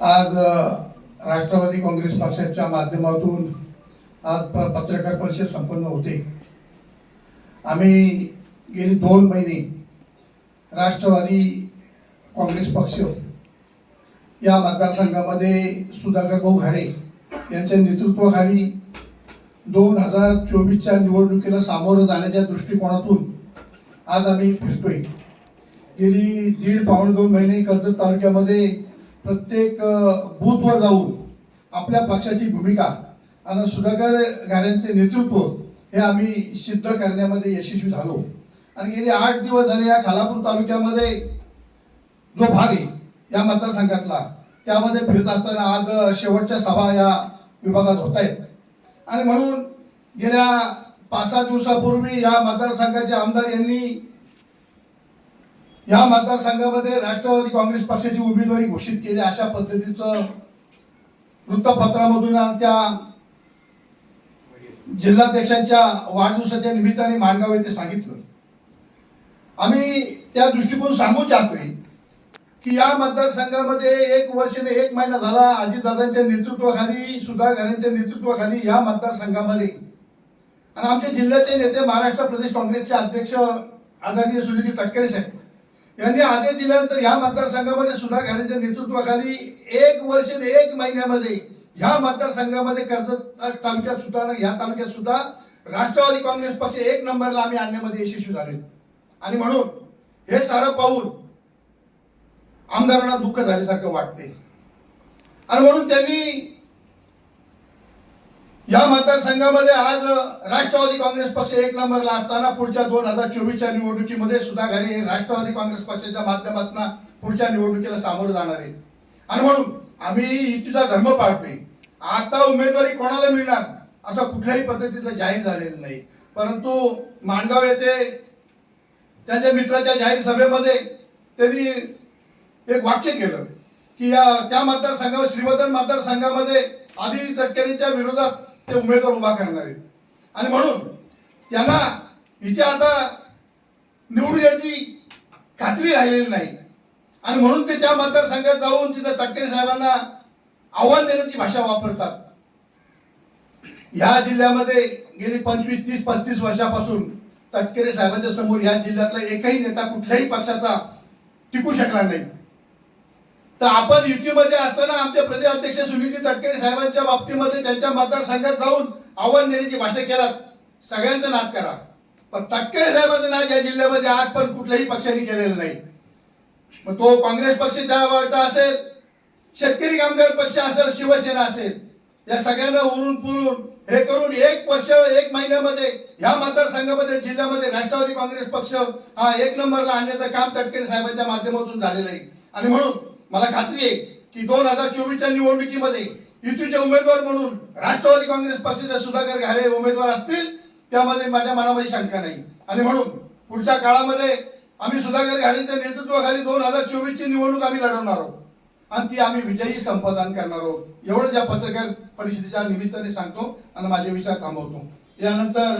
आज राष्ट्रवादी काँग्रेस पक्षाच्या माध्यमातून आज प- पत्रकार परिषद संपन्न होते. आम्ही गेली दोन महिने राष्ट्रवादी काँग्रेस पक्ष या मतदारसंघामध्ये सुधाकर भाऊ घारे यांच्या नेतृत्वाखाली दोन हजार चोवीसच्या निवडणुकीला सामोरं जाण्याच्या दृष्टिकोनातून आज आम्ही फिरतोय. गेली दीड पावणे दोन महिने कर्जत तालुक्यामध्ये प्रत्येक बूथवर जाऊन आपल्या पक्षाची भूमिका आणि सुधाकर घाऱ्यांचे नेतृत्व हे आम्ही सिद्ध करण्यामध्ये यशस्वी झालो. आणि गेले आठ दिवस झाले या खालापूर तालुक्यामध्ये जो भाग आहे या मतदारसंघातला त्यामध्ये फिरत असताना आज शेवटच्या सभा या विभागात होत आहेत. आणि म्हणून गेल्या पाच सहा दिवसापूर्वी या मतदारसंघाचे आमदार यांनी या मतदारसंघामध्ये राष्ट्रवादी काँग्रेस पक्षाची उमेदवारी घोषित केली. अशा पद्धतीचं वृत्तपत्रामधून आमच्या त्या जिल्हाध्यक्षांच्या वाढदिवसाच्या निमित्ताने माणगाव येथे सांगितलं. आम्ही त्या दृष्टिकोन सांगू चाहतोय की या मतदारसंघामध्ये एक वर्षाने एक महिना झाला. अजितदादांच्या नेतृत्वाखाली सुधा घरांच्या नेतृत्वाखाली या मतदारसंघामध्ये. आणि आमच्या जिल्ह्याचे नेते महाराष्ट्र प्रदेश काँग्रेसचे अध्यक्ष आदरणीय सुनील तटकरे साहेब. यांनी आदेश दिल्यानंतर ह्या मतदारसंघामध्ये सुधा घरांच्या नेतृत्वाखाली एक वर्ष एक महिन्यामध्ये ह्या मतदारसंघामध्ये कर्जत तालुक्यात सुद्धा ह्या तालुक्यात सुद्धा राष्ट्रवादी काँग्रेस पक्ष एक नंबरला आम्ही आणण्यामध्ये यशस्वी झाले आणि म्हणून हे सारं पाहून आमदारांना दुःख झाल्यासारखं वाटते आणि म्हणून त्यांनी या मतदारसंघामध्ये आज राष्ट्रवादी काँग्रेस पक्ष एक नंबरला असताना पुढच्या दोन हजार चोवीसच्या निवडणुकीमध्ये सुद्धा घरी राष्ट्रवादी काँग्रेस पक्षाच्या माध्यमातून पुढच्या निवडणुकीला सामोरं जाणार आहे. आणि म्हणून आम्ही युतीचा धर्म पाळतोय. आता उमेदवारी कोणाला मिळणार असं कुठल्याही पद्धतीचं जाहीर झालेलं नाही. परंतु माणगाव येथे त्यांच्या मित्राच्या जाहीर सभेमध्ये त्यांनी एक वाक्य केलं की या त्या मतदारसंघावर श्रीवर्धन मतदारसंघामध्ये आधी तटकरीच्या विरोधात ते उमेदवार उभा करणार. आहेत आणि म्हणून त्यांना इथे आता निवडून याची खात्री राहिलेली नाही. आणि म्हणून ते त्या मतदारसंघात जाऊन तिथं तटकरे साहेबांना आव्हान देण्याची भाषा वापरतात. ह्या जिल्ह्यामध्ये गेली पंचवीस तीस पस्तीस वर्षापासून तटकरे साहेबांच्या समोर ह्या जिल्ह्यातला एकही नेता कुठल्याही पक्षाचा टिकू शकला नाही. तर आपण युतीमध्ये असताना आमचे प्रदेशाध्यक्ष सुनीलजी तटकरे साहेबांच्या बाबतीमध्ये त्यांच्या मतदारसंघात जाऊन आव्हान देण्याची भाषा केलात. सगळ्यांचा नाच करा. पण तटकरे साहेबांचं नाच या जिल्ह्यामध्ये आज पण कुठल्याही पक्षाने केलेलं नाही. मग तो काँग्रेस पक्ष त्याचा असेल शेतकरी कामगार पक्ष असेल शिवसेना असेल या सगळ्यांना उरून पुरून हे करून एक वर्ष एक महिन्यामध्ये ह्या मतदारसंघामध्ये जिल्ह्यामध्ये राष्ट्रवादी काँग्रेस पक्ष हा एक नंबरला आणण्याचं काम तटकरे साहेबांच्या माध्यमातून झालेलं आहे. आणि म्हणून मला खात्री आहे की दोन हजार चोवीसच्या निवडणुकीमध्ये युतीचे उमेदवार म्हणून राष्ट्रवादी काँग्रेस पक्षाचे सुधाकर घारे उमेदवार असतील त्यामध्ये माझ्या मनामध्ये शंका नाही. आणि म्हणून पुढच्या काळामध्ये आम्ही सुधाकर घारेंच्या नेतृत्वाखाली दोन हजार चोवीसची निवडणूक आम्ही लढवणार आहोत. आणि ती आम्ही विजयी संपादन करणार आहोत. एवढंच या पत्रकार परिषदेच्या निमित्ताने सांगतो आणि माझे विचार थांबवतो. यानंतर